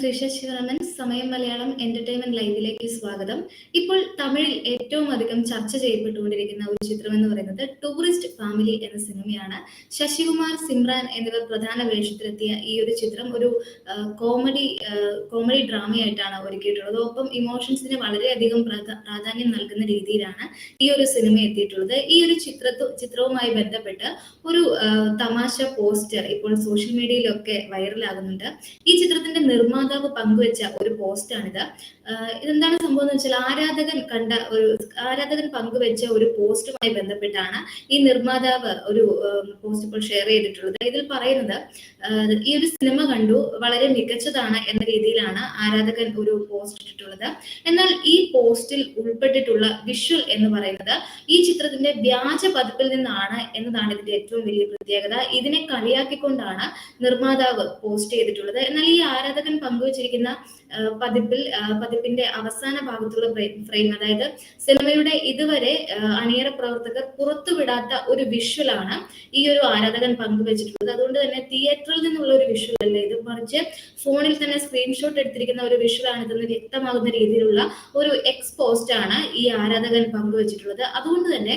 ശ്രീഷ ശിവരാമൻ സമയം മലയാളം എന്റർടൈൻമെന്റ് ലൈവിലേക്ക് സ്വാഗതം. ഇപ്പോൾ തമിഴിൽ ഏറ്റവും അധികം ചർച്ച ചെയ്യപ്പെട്ടുകൊണ്ടിരിക്കുന്ന ഒരു ചിത്രം എന്ന് പറയുന്നത് ടൂറിസ്റ്റ് ഫാമിലി എന്ന സിനിമയാണ്. ശശികുമാർ സിമ്രാൻ എന്നിവർ പ്രധാന വേഷത്തിലെത്തിയ ഈ ഒരു ചിത്രം ഒരു കോമഡി കോമഡി ഡ്രാമയായിട്ടാണ് ഒരുക്കിയിട്ടുള്ളത്. ഒപ്പം ഇമോഷൻസിന് വളരെയധികം പ്രാധ- പ്രാധാന്യം നൽകുന്ന രീതിയിലാണ് ഈ ഒരു സിനിമ എത്തിയിട്ടുള്ളത്. ഈ ഒരു ചിത്രത്തു ചിത്രവുമായി ബന്ധപ്പെട്ട് ഒരു തമാശ പോസ്റ്റർ ഇപ്പോൾ സോഷ്യൽ മീഡിയയിലൊക്കെ വൈറലാകുന്നുണ്ട് ഈ ചിത്രത്തിന്റെ നിർമ്മാതാവ് പങ്കുവെച്ച ഒരു പോസ്റ്റാണിത്. ഇതെന്താണ് സംഭവം എന്ന് വെച്ചാൽ ആരാധകൻ കണ്ട ഒരു ആരാധകൻ പങ്കുവെച്ച ഒരു പോസ്റ്റുമായി ബന്ധപ്പെട്ടാണ് ഈ നിർമ്മാതാവ് ഒരു പോസ്റ്റ് ഇപ്പോൾ ഷെയർ ചെയ്തിട്ടുള്ളത്. ഇതിൽ പറയുന്നത് ഈ ഒരു സിനിമ കണ്ടു വളരെ മികച്ചതാണ് എന്ന രീതിയിലാണ് ആരാധകൻ ഒരു പോസ്റ്റ് ഇട്ടിട്ടുള്ളത്. എന്നാൽ ഈ പോസ്റ്റിൽ ഉൾപ്പെട്ടിട്ടുള്ള വിഷ്വൽ എന്ന് പറയുന്നത് ഈ ചിത്രത്തിന്റെ വ്യാജ പതിപ്പിൽ നിന്നാണ് എന്നതാണ് ഇതിന്റെ ഏറ്റവും വലിയ പ്രത്യേകത. ഇതിനെ കളിയാക്കിക്കൊണ്ടാണ് നിർമ്മാതാവ് പോസ്റ്റ് ചെയ്തിട്ടുള്ളത്. എന്നാൽ ഈ ആരാധകൻ പങ്കുവച്ചിരിക്കുന്ന പതിപ്പിൽ പതിപ്പിന്റെ അവസാന ഭാഗത്തുള്ള ഫ്രെയിം അതായത് സിനിമയുടെ ഇതുവരെ അണിയറ പ്രവർത്തകർ പുറത്തുവിടാത്ത ഒരു വിഷ്വലാണ് ഈ ഒരു ആരാധകൻ പങ്കുവച്ചിട്ടുള്ളത്. അതുകൊണ്ട് തന്നെ തിയേറ്ററിൽ നിന്നുള്ള ഒരു വിഷ്വൽ അല്ല ഇത്? മറിച്ച് ഫോണിൽ തന്നെ സ്ക്രീൻഷോട്ട് എടുത്തിരിക്കുന്ന ഒരു വിഷ്വലാണ് ഇതെന്ന് വ്യക്തമാകുന്ന രീതിയിലുള്ള ഒരു എക്സ് പോസ്റ്റ് ആണ് ഈ ആരാധകൻ പങ്കുവച്ചിട്ടുള്ളത്. അതുകൊണ്ട് തന്നെ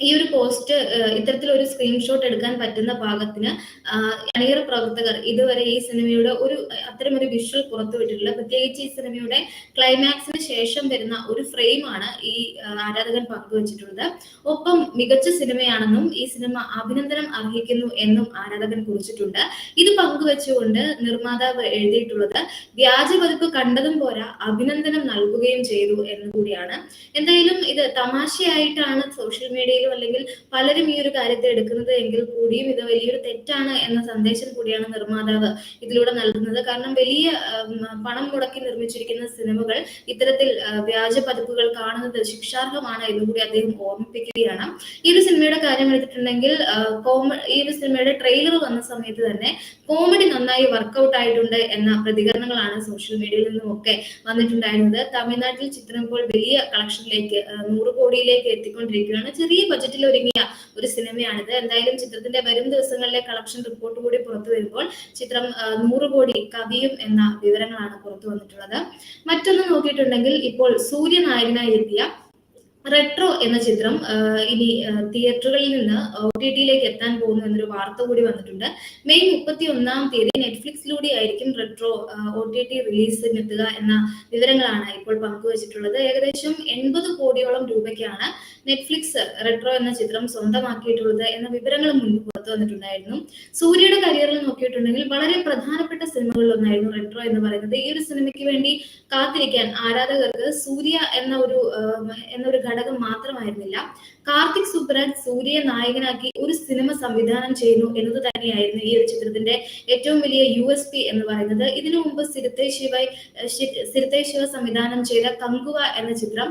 ഈ ഒരു പോസ്റ്റ് ഇത്തരത്തിൽ ഒരു സ്ക്രീൻഷോട്ട് എടുക്കാൻ പറ്റുന്ന പാകത്തിന് അണിയറ പ്രവർത്തകർ ഇതുവരെ ഈ സിനിമയുടെ ഒരു അത്തരം ഒരു വിഷ്വൽ പുറത്തുവിട്ടിട്ടില്ല. പ്രത്യേകിച്ച് ഈ സിനിമയുടെ ക്ലൈമാക്സിന് ശേഷം വരുന്ന ഒരു ഫ്രെയിമാണ് ഈ ആരാധകൻ പങ്കുവച്ചിട്ടുള്ളത്. ഒപ്പം മികച്ച സിനിമയാണെന്നും ഈ സിനിമ അഭിനന്ദനം അർഹിക്കുന്നു എന്നും ആരാധകൻ കുറിച്ചിട്ടുണ്ട്. ഇത് പങ്കുവെച്ചുകൊണ്ട് നിർമ്മാതാവ് എഴുതിയിട്ടുള്ളത് വ്യാജ പതിപ്പ് കണ്ടതും പോരാ അഭിനന്ദനം നൽകുകയും ചെയ്തു എന്നുകൂടിയാണ് എന്തായാലും ഇത് തമാശയായിട്ടാണ് സോഷ്യൽ മീഡിയയിലും അല്ലെങ്കിൽ പലരും ഈ ഒരു കാര്യത്തെ എടുക്കുന്നത് എങ്കിൽ കൂടിയും ഇത് വലിയൊരു തെറ്റാണ് എന്ന സന്ദേശം കൂടിയാണ് നിർമ്മാതാവ് ഇതിലൂടെ നൽകുന്നത്. കാരണം വലിയ പണം മുടക്കി നിർമ്മിച്ചിരിക്കുന്ന സിനിമകൾ ഇത്തരത്തിൽ വ്യാജ പതിപ്പുകൾ കാണുന്നത് ശിക്ഷാർഹമാണ് എന്നും കൂടി അദ്ദേഹം ഓർമ്മിപ്പിക്കുകയാണ്. ഈ ഒരു സിനിമയുടെ കാര്യം എടുത്തിട്ടുണ്ടെങ്കിൽ കോമ ഈ ഒരു സിനിമയുടെ ട്രെയിലർ വന്ന സമയത്ത് തന്നെ കോമഡി നന്നായി വർക്കൗട്ട് ആയിട്ടുണ്ട് എന്ന പ്രതികരണങ്ങളാണ് സോഷ്യൽ മീഡിയയിൽ നിന്നും ഒക്കെ വന്നിട്ടുണ്ടായിരുന്നത്. തമിഴ്നാട്ടിൽ ചിത്രം ഇപ്പോൾ വലിയ കളക്ഷനിലേക്ക് നൂറ് കോടിയിലേക്ക് എത്തിക്കൊണ്ടിരിക്കുകയാണ്. ചെറിയ ബജറ്റിൽ ഒരുങ്ങിയ ഒരു സിനിമയാണിത്. എന്തായാലും ചിത്രത്തിന്റെ വരും ദിവസങ്ങളിലെ കളക്ഷൻ റിപ്പോർട്ട് കൂടി പുറത്തു വരുമ്പോൾ ചിത്രം നൂറ് കോടി കവിയും എന്ന വിവരങ്ങളാണ് പുറത്തു വന്നിട്ടുള്ളത്. മറ്റൊന്ന് നോക്കിയിട്ടുണ്ടെങ്കിൽ ഇപ്പോൾ സൂര്യനായകനായി എത്തിയ റെട്രോ എന്ന ചിത്രം ഇനി തിയേറ്ററുകളിൽ നിന്ന് ഒ ടി ടിയിലേക്ക് എത്താൻ പോകുന്നു എന്നൊരു വാർത്ത കൂടി വന്നിട്ടുണ്ട്. മെയ് മുപ്പത്തി ഒന്നാം തീയതി നെറ്റ്ഫ്ലിക്സിലൂടെ ആയിരിക്കും റെട്രോ ഒ ടി ടി റിലീസിനെത്തുക എന്ന വിവരങ്ങളാണ് ഇപ്പോൾ പങ്കുവച്ചിട്ടുള്ളത്. ഏകദേശം എൺപത് കോടിയോളം രൂപയ്ക്കാണ് നെറ്റ്ഫ്ലിക്സ് റെട്രോ എന്ന ചിത്രം സ്വന്തമാക്കിയിട്ടുള്ളത് എന്ന വിവരങ്ങൾ മുൻപ് പുറത്തു വന്നിട്ടുണ്ടായിരുന്നു. സൂര്യയുടെ കരിയറിൽ നോക്കിയിട്ടുണ്ടെങ്കിൽ വളരെ പ്രധാനപ്പെട്ട സിനിമകളിൽ ഒന്നായിരുന്നു റെട്രോ എന്ന് പറയുന്നത്. ഈ ഒരു സിനിമയ്ക്ക് വേണ്ടി കാത്തിരിക്കാൻ ആരാധകർക്ക് സൂര്യ എന്ന ഒരു എന്നൊരു ഘടകം മാത്രമായിരുന്നില്ല. കാർത്തിക് സുബ്രാജ് സൂര്യയെ നായകനാക്കി ഒരു സിനിമ സംവിധാനം ചെയ്യുന്നു എന്നത് തന്നെയായിരുന്നു ഈ ഒരു ചിത്രത്തിന്റെ ഏറ്റവും വലിയ യു എസ് പി എന്ന് പറയുന്നത്. ഇതിനു മുമ്പ് സിരത്തെ ശിവായ് സിരത്തെ ശിവ സംവിധാനം ചെയ്ത കങ്കുവ എന്ന ചിത്രം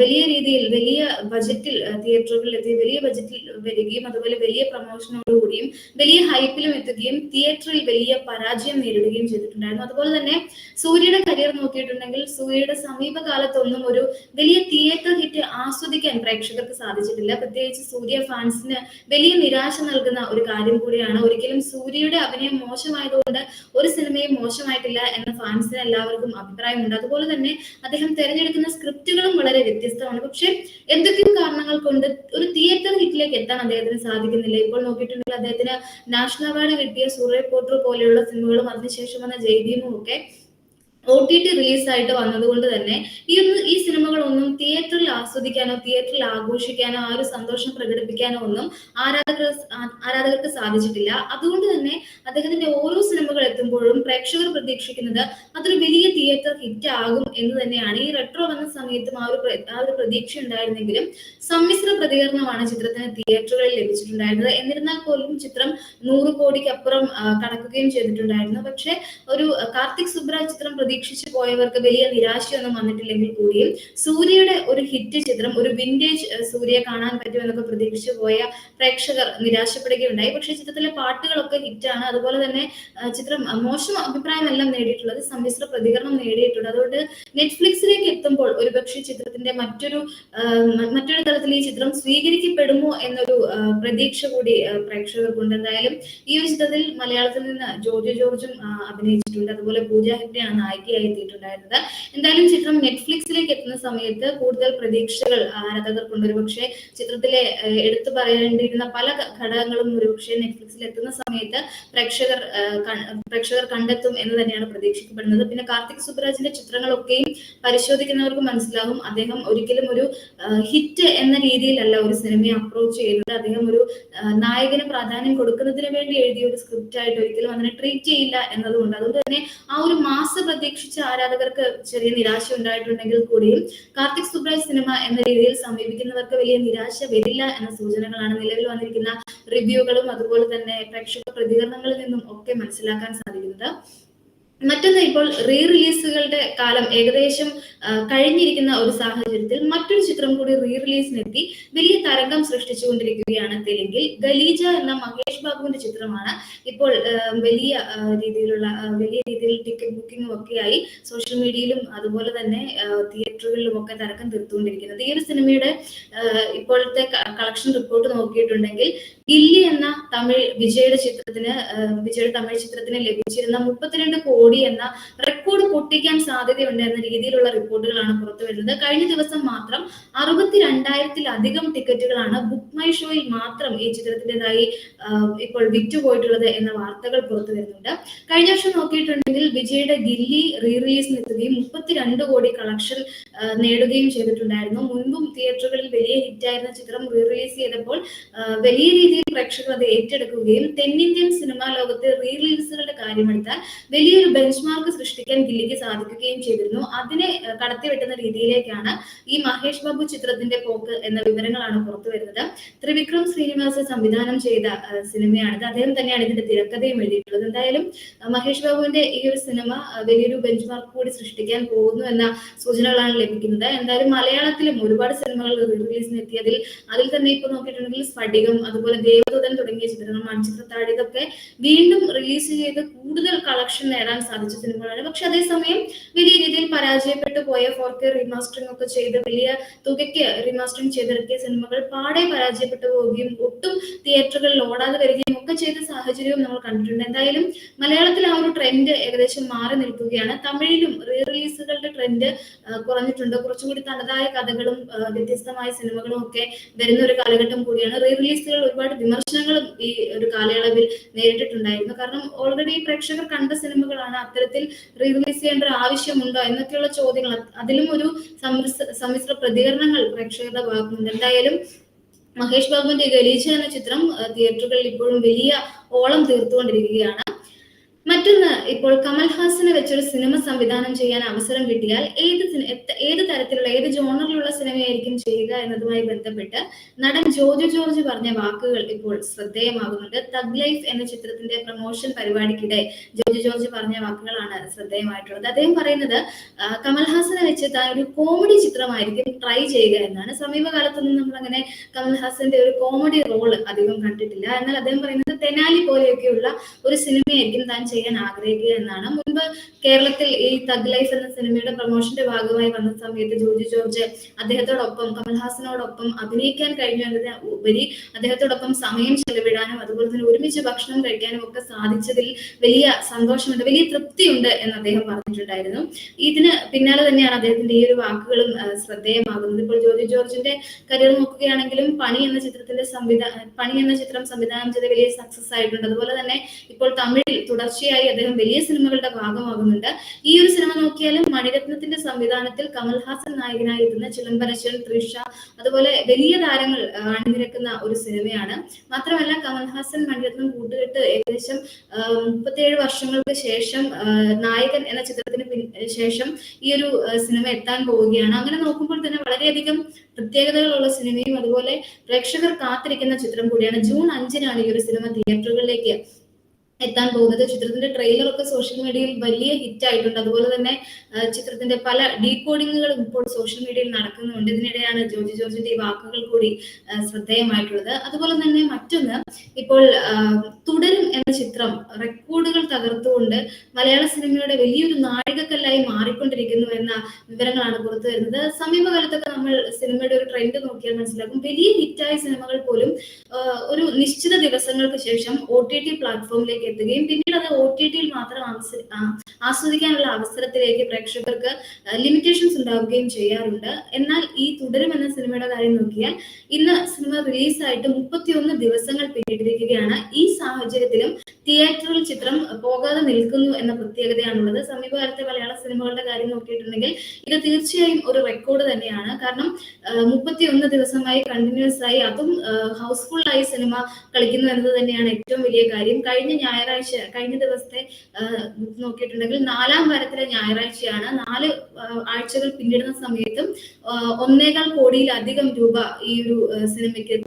വലിയ രീതിയിൽ വലിയ ബജറ്റിൽ തിയേറ്ററുകളിൽ എത്തി വലിയ ബജറ്റിൽ വരികയും അതുപോലെ വലിയ പ്രമോഷനോടുകൂടിയും വലിയ ഹൈപ്പിലും എത്തുകയും തിയേറ്ററിൽ വലിയ പരാജയം നേരിടുകയും ചെയ്തിട്ടുണ്ടായിരുന്നു. അതുപോലെ തന്നെ സൂര്യയുടെ കരിയർ നോക്കിയിട്ടുണ്ടെങ്കിൽ സൂര്യയുടെ സമീപകാലത്തൊന്നും ഒരു വലിയ തിയേറ്റർ ഹിറ്റ് ആസ്വദിക്കാൻ പ്രേക്ഷകർക്ക് സാധിച്ചിട്ടില്ല പ്രത്യേകിച്ച് സൂര്യ ഫാൻസിന് വലിയ നിരാശ നൽകുന്ന ഒരു കാര്യം കൂടിയാണ്. ഒരിക്കലും സൂര്യയുടെ അഭിനയം മോശമായതുകൊണ്ട് ഒരു സിനിമയും മോശമായിട്ടില്ല എന്ന ഫാൻസിന് എല്ലാവർക്കും അഭിപ്രായമുണ്ട്. അതുപോലെ തന്നെ അദ്ദേഹം തിരഞ്ഞെടുക്കുന്ന സ്ക്രിപ്റ്റുകളും വളരെ വ്യത്യസ്തമാണ്. പക്ഷെ എന്തൊക്കെയോ കാരണങ്ങൾ കൊണ്ട് ഒരു തിയേറ്റർ ഹിറ്റിലേക്ക് എത്താൻ അദ്ദേഹത്തിന് സാധിക്കുന്നില്ല. ഇപ്പോൾ നോക്കിയിട്ടുണ്ടെങ്കിൽ അദ്ദേഹത്തിന് നാഷണൽ അവാർഡ് കിട്ടിയ സൂര്യ പോട്ടർ പോലെയുള്ള സിനിമകളും അതിനുശേഷം വന്ന ജയ്ദീമും ഒക്കെ ഒ ടി ടി റിലീസായിട്ട് വന്നതുകൊണ്ട് തന്നെ ഈ ഒന്ന് ഈ സിനിമകളൊന്നും തിയേറ്ററിൽ ആസ്വദിക്കാനോ തിയേറ്ററിൽ ആഘോഷിക്കാനോ ആ ഒരു സന്തോഷം പ്രകടിപ്പിക്കാനോ ഒന്നും ആരാധകർ ആരാധകർക്ക് സാധിച്ചിട്ടില്ല. അതുകൊണ്ട് തന്നെ അദ്ദേഹത്തിന്റെ ഓരോ സിനിമകൾ എത്തുമ്പോഴും പ്രേക്ഷകർ പ്രതീക്ഷിക്കുന്നത് അതൊരു വലിയ തിയേറ്റർ ഹിറ്റ് ആകും എന്ന് തന്നെയാണ്. ഈ റെട്രോ വന്ന സമയത്തും ആ ഒരു ആ ഒരു പ്രതീക്ഷ ഉണ്ടായിരുന്നെങ്കിലും സമ്മിശ്ര പ്രതികരണമാണ് ചിത്രത്തിന് തിയേറ്ററുകളിൽ ലഭിച്ചിട്ടുണ്ടായിരുന്നത്. എന്നിരുന്നാൽ പോലും ചിത്രം നൂറ് കോടിക്ക് അപ്പുറം ആ, കടക്കുകയും ചെയ്തിട്ടുണ്ടായിരുന്നു. പക്ഷെ ഒരു കാർത്തിക് സുബ്രാജ് ചിത്രം പ്രതീക്ഷിച്ചു പോയവർക്ക് വലിയ നിരാശയൊന്നും വന്നിട്ടില്ലെങ്കിൽ കൂടിയും സൂര്യയുടെ ഒരു ഹിറ്റ് ചിത്രം ഒരു വിന്റേജ് സൂര്യയെ കാണാൻ പറ്റുമെന്നൊക്കെ പ്രതീക്ഷിച്ചു പോയ പ്രേക്ഷകർ നിരാശപ്പെടുകയുണ്ടായി. പക്ഷെ ചിത്രത്തിലെ പാട്ടുകളൊക്കെ ഹിറ്റാണ് അതുപോലെ തന്നെ ചിത്രം മോശം അഭിപ്രായമെല്ലാം നേടിയിട്ടുള്ളത് സമ്മിശ്ര പ്രതികരണം നേടിയിട്ടുണ്ട്. അതുകൊണ്ട് നെറ്റ്ഫ്ലിക്സിലേക്ക് എത്തുമ്പോൾ ഒരുപക്ഷെ ചിത്രത്തിന്റെ മറ്റൊരു മറ്റൊരു തലത്തിൽ ഈ ചിത്രം സ്വീകരിക്കപ്പെടുമോ എന്നൊരു പ്രതീക്ഷ കൂടി പ്രേക്ഷകർക്കുണ്ട്. എന്തായാലും ഈ ഒരു ചിത്രത്തിൽ മലയാളത്തിൽ നിന്ന് ജോർജ് ജോർജും അഭിനയിച്ചിട്ടുണ്ട്. അതുപോലെ പൂജ ഹെഗ്ഡെയാണ് നായികയായി എത്തിയിട്ടുണ്ടായിരുന്നത്. എന്തായാലും ചിത്രം നെറ്റ്ഫ്ലിക്സിലേക്ക് എത്തുന്ന സമയത്ത് കൂടുതൽ പ്രതീക്ഷകൾ ആരാധകർക്കുണ്ട് ഒരുപക്ഷെ ചിത്രത്തിലെ എടുത്തു പറയേണ്ടിയിരുന്ന പല ഘടകങ്ങളും ഒരുപക്ഷെ നെറ്റ്ഫ്ലിക്സിൽ എത്തുന്ന സമയത്ത് പ്രേക്ഷകർ പ്രേക്ഷകർ കണ്ടെത്തും എന്ന് തന്നെയാണ് പ്രതീക്ഷിക്കപ്പെടുന്നത്. പിന്നെ കാർത്തിക് സുബ്രാജിന്റെ ചിത്രങ്ങളൊക്കെയും പരിശോധിക്കുന്നവർക്ക് മനസ്സിലാകും. അദ്ദേഹം ഒരിക്കലും ഒരു ഹിറ്റ് എന്ന രീതിയിലല്ല ഒരു സിനിമയെ അപ്രോച്ച് ചെയ്യുന്നത്. അദ്ദേഹം ഒരു നായകന് പ്രാധാന്യം കൊടുക്കുന്നതിന് വേണ്ടി എഴുതിയ ഒരു സ്ക്രിപ്റ്റ് ആയിട്ട് ഒരിക്കലും അതിനെ ട്രീറ്റ് ചെയ്യില്ല എന്നതുകൊണ്ട്. അതുകൊണ്ട് തന്നെ ആ ഒരു മാസ പ്രതീക്ഷിച്ച ആരാധകർക്ക് ചെറിയ നിരാശ ഉണ്ടായിട്ടുണ്ടെങ്കിൽ കൂടിയും കാർത്തിക് സുബ്രാജ് സിനിമ എന്ന രീതിയിൽ സമീപിക്കുന്നവർക്ക് വലിയ നിരാശ വരില്ല എന്ന സൂചനകളാണ് നിലവിൽ വന്നിരിക്കുന്ന റിവ്യൂകളും അതുപോലെ തന്നെ പ്രേക്ഷക പ്രതികരണങ്ങളിൽ നിന്നും ഒക്കെ മനസ്സിലാക്കാൻ സാധിക്കുന്നത്. മറ്റൊന്ന് ഇപ്പോൾ റീ റിലീസുകളുടെ കാലം ഏകദേശം കഴിഞ്ഞിരിക്കുന്ന ഒരു സാഹചര്യത്തിൽ മറ്റൊരു ചിത്രം കൂടി റീ റിലീസിനെത്തി വലിയ തരംഗം സൃഷ്ടിച്ചുകൊണ്ടിരിക്കുകയാണ് തെലുങ്കിൽ. ഗലീജ എന്ന മഹേഷ് ബാബുവിന്റെ ചിത്രമാണ് ഇപ്പോൾ വലിയ രീതിയിലുള്ള വലിയ രീതിയിൽ ടിക്കറ്റ് ബുക്കിംഗും ഒക്കെയായി സോഷ്യൽ മീഡിയയിലും അതുപോലെ തന്നെ തിയേറ്ററുകളിലും ഒക്കെ തരക്കം തീർത്തുകൊണ്ടിരിക്കുന്നത്. ഈ ഒരു സിനിമയുടെ ഇപ്പോഴത്തെ കളക്ഷൻ റിപ്പോർട്ട് നോക്കിയിട്ടുണ്ടെങ്കിൽ ഗില്ലി എന്ന തമിഴ് വിജയുടെ ചിത്രത്തിന് വിജയുടെ തമിഴ് ചിത്രത്തിന് ലഭിച്ചിരുന്ന മുപ്പത്തിരണ്ട് കോടി എന്ന റെക്കോർഡ് പൊട്ടിക്കാൻ സാധ്യതയുണ്ട് എന്ന രീതിയിലുള്ള റിപ്പോർട്ടുകളാണ് പുറത്തു വരുന്നത്. കഴിഞ്ഞ ദിവസം മാത്രം അറുപത്തിരണ്ടായിരത്തിലധികം ടിക്കറ്റുകളാണ് ബുക്ക് മൈ ഷോയിൽ മാത്രം ഈ ചിത്രത്തിന്റെതായി ഇപ്പോൾ വിറ്റുപോയിട്ടുള്ളത് എന്ന വാർത്തകൾ പുറത്തു വരുന്നുണ്ട്. കഴിഞ്ഞ വർഷം നോക്കിയിട്ടുണ്ടെങ്കിൽ വിജയുടെ ഗില്ലി റീ റിലീസിന് എത്തുകയും മുപ്പത്തിരണ്ട് കോടി കളക്ഷൻ നേടുകയും ചെയ്തിട്ടുണ്ടായിരുന്നു. മുൻപും തിയേറ്ററുകളിൽ വലിയ ഹിറ്റായിരുന്ന ചിത്രം റീ റിലീസ് ചെയ്തപ്പോൾ വലിയ രീതിയിൽ പ്രേക്ഷകർ അത് ഏറ്റെടുക്കുകയും തെന്നിന്ത്യൻ സിനിമാ ലോകത്തെ റീ റിലീസുകളുടെ കാര്യമെടുത്താൽ വലിയൊരു ബെഞ്ച് മാർക്ക് സൃഷ്ടിക്കാൻ ഗില്ലിക്ക് സാധിക്കുകയും ചെയ്തിരുന്നു. അതിനെ കടത്തിവെട്ടുന്ന രീതിയിലേക്കാണ് ഈ മഹേഷ് ബാബു ചിത്രത്തിന്റെ പോക്ക് എന്ന വിവരങ്ങളാണ് പുറത്തു വരുന്നത്. ത്രിവിക്രം ശ്രീനിവാസ സംവിധാനം ചെയ്ത സിനിമയാണിത്. അദ്ദേഹം തന്നെയാണ് ഇതിന്റെ തിരക്കഥയും എഴുതിയിട്ടുള്ളത്. എന്തായാലും മഹേഷ് ബാബുവിന്റെ ഈ ഒരു സിനിമ വലിയൊരു ബെഞ്ച് മാർക്ക് കൂടി സൃഷ്ടിക്കാൻ പോകുന്നു എന്ന സൂചനകളാണ് ലഭിക്കുന്നത്. എന്തായാലും മലയാളത്തിലും ഒരുപാട് സിനിമകൾ റിലീസിന് എത്തിയതിൽ അതിൽ തന്നെ ഇപ്പൊ നോക്കിയിട്ടുണ്ടെങ്കിൽ സ്ഫടികം അതുപോലെ ദേവദൂതൻ തുടങ്ങിയ ചിത്രങ്ങൾ മൺചിത്രത്താഴ് ഇതൊക്കെ വീണ്ടും റിലീസ് ചെയ്ത് കൂടുതൽ കളക്ഷൻ നേടാൻ സാധിച്ച സിനിമകളാണ്. പക്ഷെ അതേസമയം വലിയ രീതിയിൽ പരാജയപ്പെട്ടു പോയ ഫോർ കെ റീമാസ്റ്ററിംഗ് ഒക്കെ ചെയ്ത് വലിയ തുകയ്ക്ക് റീമാസ്റ്ററിംഗ് ചെയ്തിറക്കിയ സിനിമകൾ പാടെ പരാജയപ്പെട്ടു പോവുകയും ഒട്ടും തിയേറ്ററുകളിൽ ഓടാതെ വരികയും ഒക്കെ ചെയ്ത സാഹചര്യവും നമ്മൾ കണ്ടിട്ടുണ്ട്. എന്തായാലും മലയാളത്തിൽ ആ ഒരു ട്രെൻഡ് ഏകദേശം മാറി നിൽക്കുകയാണ്. തമിഴിലും റീ റിലീസുകളുടെ ട്രെൻഡ് കുറഞ്ഞിട്ടുണ്ട്. കുറച്ചുകൂടി തനതായ കഥകളും വ്യത്യസ്തമായ സിനിമകളും ഒക്കെ വരുന്ന ഒരു കാലഘട്ടം കൂടിയാണ്. റീ റിലീസുകൾ ഒരുപാട് വിമർശനങ്ങളും ഈ ഒരു കാലയളവിൽ നേരിട്ടിട്ടുണ്ടായിരുന്നു. കാരണം ഓൾറെഡി പ്രേക്ഷകർ കണ്ട സിനിമകളാണ് അത്തരത്തിൽ റിലീസ് ചെയ്യേണ്ട ഒരു ആവശ്യമുണ്ടോ എന്നൊക്കെയുള്ള ചോദ്യങ്ങൾ. അതിലും ഒരു സമ്മിശ്ര പ്രതികരണങ്ങൾ പ്രേക്ഷകരുടെ ഭാഗത്തുനിന്ന് എന്തായാലും മഹേഷ് ബാബുവിന്റെ ഗലീജ എന്ന ചിത്രം തിയേറ്ററുകളിൽ ഇപ്പോഴും വലിയ ഓളം തീർത്തുകൊണ്ടിരിക്കുകയാണ്. മറ്റൊന്ന് ഇപ്പോൾ കമൽഹാസനെ വെച്ചൊരു സിനിമ സംവിധാനം ചെയ്യാൻ അവസരം കിട്ടിയാൽ ഏത് ഏത് തരത്തിലുള്ള ഏത് ജോണറിലുള്ള സിനിമയായിരിക്കും ചെയ്യുക എന്നതുമായി ബന്ധപ്പെട്ട് നടൻ ജോജു ജോർജ് പറഞ്ഞ വാക്കുകൾ ഇപ്പോൾ ശ്രദ്ധേയമാകുന്നുണ്ട്. തഗ് ലൈഫ് എന്ന ചിത്രത്തിന്റെ പ്രൊമോഷൻ പരിപാടിക്കിടെ ജോജു ജോർജ് പറഞ്ഞ വാക്കുകളാണ് ശ്രദ്ധേയമായിട്ടുള്ളത്. അദ്ദേഹം പറയുന്നത് കമൽഹാസനെ വെച്ച് താൻ ഒരു കോമഡി ചിത്രമായിരിക്കും ട്രൈ ചെയ്യുക എന്നാണ്. സമീപകാലത്തൊന്നും നമ്മൾ അങ്ങനെ കമൽഹാസന്റെ ഒരു കോമഡി റോൾ അധികം കണ്ടിട്ടില്ല. എന്നാൽ അദ്ദേഹം പറയുന്നത് തെനാലി പോലെയൊക്കെയുള്ള ഒരു സിനിമയായിരിക്കും താൻ ചെയ്യാൻ ആഗ്രഹിക്കുക എന്നാണ് മുൻപ് കേരളത്തിൽ ഈ തഗ് ലൈഫ് എന്ന സിനിമയുടെ പ്രൊമോഷന്റെ ഭാഗമായി വന്ന സമയത്ത് ജോജി ജോർജ് അദ്ദേഹത്തോടൊപ്പം കമൽഹാസനോടൊപ്പം അഭിനയിക്കാൻ കഴിഞ്ഞു എന്നതിന് ഉപരി അദ്ദേഹത്തോടൊപ്പം സമയം ചെലവിടാനും അതുപോലെ തന്നെ ഒരുമിച്ച് ഭക്ഷണം കഴിക്കാനും ഒക്കെ സാധിച്ചതിൽ വലിയ സന്തോഷമുണ്ട് വലിയ തൃപ്തിയുണ്ട് എന്ന് അദ്ദേഹം പറഞ്ഞിട്ടുണ്ടായിരുന്നു. ഇതിന് പിന്നാലെ തന്നെയാണ് അദ്ദേഹത്തിന്റെ ഈ ഒരു വാക്കുകളും ശ്രദ്ധേയമാകുന്നത്. ഇപ്പോൾ ജോജി ജോർജിന്റെ കരിയർ നോക്കുകയാണെങ്കിലും പണി എന്ന ചിത്രത്തിന്റെ സംവിധാന പണി എന്ന ചിത്രം സംവിധാനം ചെയ്ത് വലിയ സക്സസ് ആയിട്ടുണ്ട്. അതുപോലെ തന്നെ ഇപ്പോൾ തമിഴിൽ തുടർച്ചയായി അദ്ദേഹം വലിയ സിനിമകളുടെ ഭാഗമാകുന്നുണ്ട്. ഈ ഒരു സിനിമ നോക്കിയാലും മണിരത്നത്തിന്റെ സംവിധാനത്തിൽ കമൽഹാസൻ നായകനായി എത്തുന്ന ചിലംബരശൻ തൃഷ അതുപോലെ വലിയ താരങ്ങൾ അണിനിരക്കുന്ന ഒരു സിനിമയാണ്. മാത്രമല്ല കമൽഹാസൻ മണിരത്നം കൂട്ടുകെട്ട് ഏകദേശം മുപ്പത്തിയേഴ് വർഷങ്ങൾക്ക് ശേഷം നായകൻ എന്ന ചിത്രത്തിന് ശേഷം ഈ ഒരു സിനിമ എത്താൻ പോവുകയാണ്. അങ്ങനെ നോക്കുമ്പോൾ തന്നെ വളരെയധികം പ്രത്യേകതകളുള്ള സിനിമയും അതുപോലെ പ്രേക്ഷകർ കാത്തിരിക്കുന്ന ചിത്രം കൂടിയാണ്. ജൂൺ അഞ്ചിനാണ് ഈ ഒരു സിനിമ തിയേറ്ററുകളിലേക്ക് എത്താൻ പോകുന്നത്. ചിത്രത്തിന്റെ ട്രെയിലർ ഒക്കെ സോഷ്യൽ മീഡിയയിൽ വലിയ ഹിറ്റ് ആയിട്ടുണ്ട്. അതുപോലെ തന്നെ ചിത്രത്തിന്റെ പല ഡീകോഡിങ്ങുകളും ഇപ്പോൾ സോഷ്യൽ മീഡിയയിൽ നടക്കുന്നുണ്ട്. ഇതിനിടെയാണ് ജോജി ജോർജിന്റെ ഈ വാക്കുകൾ കൂടി ശ്രദ്ധേയമായിട്ടുള്ളത്. അതുപോലെ തന്നെ മറ്റൊന്ന് ഇപ്പോൾ തുടരും എന്ന ചിത്രം റെക്കോർഡുകൾ തകർത്തുകൊണ്ട് മലയാള സിനിമയുടെ വലിയൊരു നാഴികക്കല്ലായി മാറിക്കൊണ്ടിരിക്കുന്നു എന്ന വിവരങ്ങളാണ് പുറത്തു വരുന്നത്. സമീപകാലത്തൊക്കെ നമ്മൾ സിനിമയുടെ ഒരു ട്രെൻഡ് നോക്കിയാൽ മനസ്സിലാക്കും വലിയ ഹിറ്റായ സിനിമകൾ പോലും ഒരു നിശ്ചിത ദിവസങ്ങൾക്ക് ശേഷം ഒ ടി ടി പ്ലാറ്റ്ഫോമിലേക്ക് എത്തുകയും പിന്നീട് അത് ഒ ടി ടിയിൽ മാത്രം ആസ്വദിക്കാനുള്ള അവസരത്തിലേക്ക് പ്രേക്ഷകർക്ക് ലിമിറ്റേഷൻസ് ഉണ്ടാവുകയും ചെയ്യാറുണ്ട്. എന്നാൽ ഈ തുടരും എന്ന സിനിമയുടെ കാര്യം നോക്കിയാൽ ഇന്ന് സിനിമ റിലീസായിട്ട് മുപ്പത്തിയൊന്ന് ദിവസങ്ങൾ പിന്നിട്ടിരിക്കുകയാണ്. ഈ സാഹചര്യത്തിലും തിയേറ്ററിൽ ചിത്രം പോകാതെ നിൽക്കുന്നു എന്ന പ്രത്യേകതയാണുള്ളത്. സമീപകാലത്തെ മലയാള സിനിമകളുടെ കാര്യം നോക്കിയിട്ടുണ്ടെങ്കിൽ ഇത് തീർച്ചയായും ഒരു റെക്കോർഡ് തന്നെയാണ്. കാരണം മുപ്പത്തിയൊന്ന് ദിവസമായി കണ്ടിന്യൂസ് ആയി അതും ഹൗസ്ഫുൾ ആയി സിനിമ കളിക്കുന്നു എന്നത് തന്നെയാണ് ഏറ്റവും വലിയ കാര്യം. കഴിഞ്ഞ ഞായറാഴ്ച കഴിഞ്ഞ ദിവസത്തെ നോക്കിയിട്ടുണ്ടെങ്കിൽ നാലാം വാരത്തിലെ ഞായറാഴ്ചയാണ്. നാല് ആഴ്ചകൾ പിന്നിടുന്ന സമയത്തും ഒന്നേകാൽ കോടിയിലധികം രൂപ ഈ ഒരു സിനിമയ്ക്ക്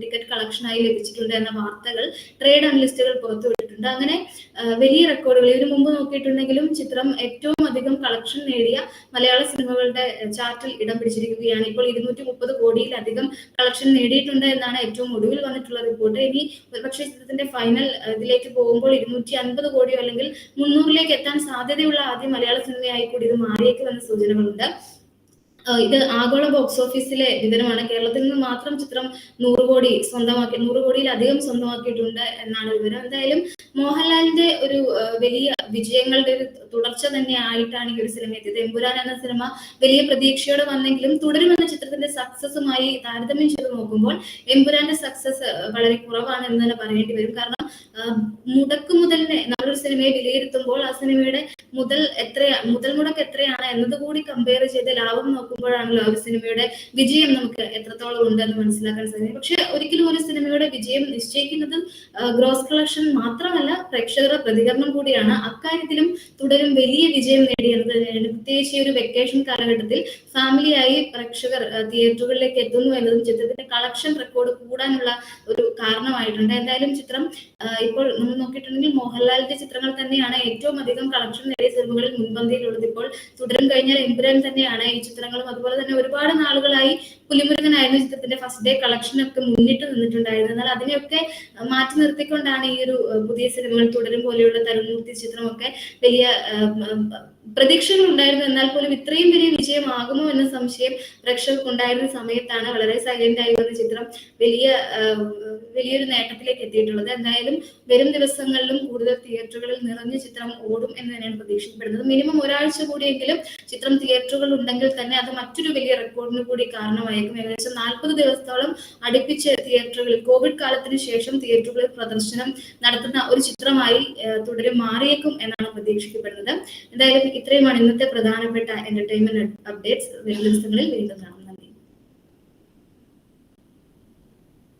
ടിക്കറ്റ് കളക്ഷനായി ലഭിച്ചിട്ടുണ്ട് എന്ന വാർത്തകൾ ട്രേഡ് അനലിസ്റ്റുകൾ പുറത്തുവിട്ടിട്ടുണ്ട് അങ്ങനെ വലിയ റെക്കോർഡുകൾ. ഇതിനു മുമ്പ് നോക്കിയിട്ടുണ്ടെങ്കിലും ചിത്രം ഏറ്റവും അധികം കളക്ഷൻ നേടിയ മലയാള സിനിമകളുടെ ചാർട്ടിൽ ഇടം പിടിച്ചിരിക്കുകയാണ്. ഇപ്പോൾ ഇരുന്നൂറ്റി മുപ്പത് കോടിയിലധികം കളക്ഷൻ നേടിയിട്ടുണ്ട് എന്നാണ് ഏറ്റവും ഒടുവിൽ വന്നിട്ടുള്ള റിപ്പോർട്ട്. ഇനി ഒരുപക്ഷെ ചിത്രത്തിന്റെ ഫൈനൽ ഇതിലേക്ക് പോകുമ്പോൾ ഇരുന്നൂറ്റി അൻപത് കോടിയോ അല്ലെങ്കിൽ മുന്നൂറിലേക്ക് എത്താൻ സാധ്യതയുള്ള ആദ്യ മലയാള സിനിമയായി കൂടി ഇത് മാറിയേക്കുമെന്ന സൂചനകളുണ്ട്. ഇത് ആഗോള ബോക്സ് ഓഫീസിലെ വിവരമാണ് കേരളത്തിൽ നിന്ന് മാത്രം ചിത്രം നൂറ് കോടി സ്വന്തമാക്കി നൂറ് കോടിയിലധികം സ്വന്തമാക്കിയിട്ടുണ്ട് എന്നാണ് വിവരം. എന്തായാലും മോഹൻലാലിന്റെ ഒരു വലിയ വിജയങ്ങളുടെ ഒരു തുടർച്ച തന്നെ ആയിട്ടാണ് ഈ ഒരു സിനിമ എത്തിയത്. എമ്പുരാൻ എന്ന സിനിമ വലിയ പ്രതീക്ഷയോടെ വന്നെങ്കിലും തുടരുമെന്ന ചിത്രത്തിന്റെ സക്സസുമായി താരതമ്യം ചെയ്ത് നോക്കുമ്പോൾ എമ്പുരാന്റെ സക്സസ് വളരെ കുറവാണ് എന്ന് തന്നെ പറയേണ്ടി വരും. കാരണം മുടക്ക് മുതലിനെ നമ്മളൊരു സിനിമയെ വിലയിരുത്തുമ്പോൾ ആ സിനിമയുടെ മുതൽ എത്രയാ മുതൽ മുടക്ക് എത്രയാണ് എന്നത് കൂടി കമ്പയർ ചെയ്ത് ലാഭം നോക്കുമ്പോഴാണല്ലോ ഒരു സിനിമയുടെ വിജയം നമുക്ക് എത്രത്തോളം ഉണ്ടെന്ന് മനസ്സിലാക്കാൻ സാധിക്കും പക്ഷെ ഒരിക്കലും ഒരു സിനിമയുടെ വിജയം നിശ്ചയിക്കുന്നത് ഗ്രോസ് കളക്ഷൻ മാത്രമല്ല പ്രേക്ഷകരുടെ പ്രതികരണം കൂടിയാണ് അക്കാര്യത്തിലും തുടരും വലിയ വിജയം നേടിയത് പ്രത്യേകിച്ച് ഒരു വെക്കേഷൻ കാലഘട്ടത്തിൽ ഫാമിലിയായി പ്രേക്ഷകർ തിയേറ്ററുകളിലേക്ക് എത്തുന്നു എന്നതും ചിത്രത്തിന്റെ കളക്ഷൻ റെക്കോർഡ് കൂടാനുള്ള ഒരു കാരണമായിട്ടുണ്ട്. എന്തായാലും ചിത്രം ഇപ്പോൾ നമ്മൾ നോക്കിയിട്ടുണ്ടെങ്കിൽ മോഹൻലാലിന്റെ ചിത്രങ്ങൾ തന്നെയാണ് ഏറ്റവും അധികം കളക്ഷൻ നേടിയ സിനിമകളിൽ മുൻപന്തിയിലുള്ളത്. ഇപ്പോൾ തുടരും കഴിഞ്ഞാൽ എമ്പുരാൻ തന്നെയാണ് ഈ ചിത്രങ്ങളും അതുപോലെ തന്നെ ഒരുപാട് നാളുകളായി പുലിമുരുകനായിരുന്നു ചിത്രത്തിന്റെ ഫസ്റ്റ് ഡേ കളക്ഷൻ ഒക്കെ മുന്നിട്ട് നിന്നിട്ടുണ്ടായിരുന്നു എന്നാൽ അതിനെയൊക്കെ മാറ്റി നിർത്തിക്കൊണ്ടാണ് ഈ ഒരു പുതിയ സിനിമകൾ തുടരും പോലെയുള്ള തരുൺമൂർത്തി ചിത്രമൊക്കെ വലിയ പ്രതീക്ഷകൾ ഉണ്ടായിരുന്നു എന്നാൽ പോലും ഇത്രയും വലിയ വിജയമാകുമോ എന്ന സംശയം പ്രേക്ഷകർക്ക് ഉണ്ടായിരുന്ന സമയത്താണ് വളരെ സൈലന്റ് ആയി വന്ന ചിത്രം വലിയ വലിയൊരു നേട്ടത്തിലേക്ക് എത്തിയിട്ടുള്ളത്. എന്തായാലും വരും ദിവസങ്ങളിലും കൂടുതൽ തിയേറ്ററുകളിൽ നിറഞ്ഞ ചിത്രം ഓടും എന്ന് തന്നെയാണ് പ്രതീക്ഷിക്കപ്പെടുന്നത്. മിനിമം ഒരാഴ്ച കൂടിയെങ്കിലും ചിത്രം തിയേറ്ററുകൾ ഉണ്ടെങ്കിൽ തന്നെ അത് മറ്റൊരു വലിയ റെക്കോർഡിന് കൂടി കാരണമായേക്കും ഏകദേശം നാൽപ്പത് ദിവസത്തോളം അടുപ്പിച്ച് തിയേറ്ററുകളിൽ കോവിഡ് കാലത്തിന് ശേഷം തിയേറ്ററുകളിൽ പ്രദർശനം നടത്തുന്ന ഒരു ചിത്രമായി തുടരെ മാറിയേക്കും എന്നാണ് പ്രതീക്ഷിക്കപ്പെടുന്നത്. എന്തായാലും ഇത്രയുമാണ് ഇന്നത്തെ പ്രധാനപ്പെട്ട എന്റർടൈൻമെന്റ് അപ്ഡേറ്റ്സ് വരും ദിവസങ്ങളിൽ വീണ്ടും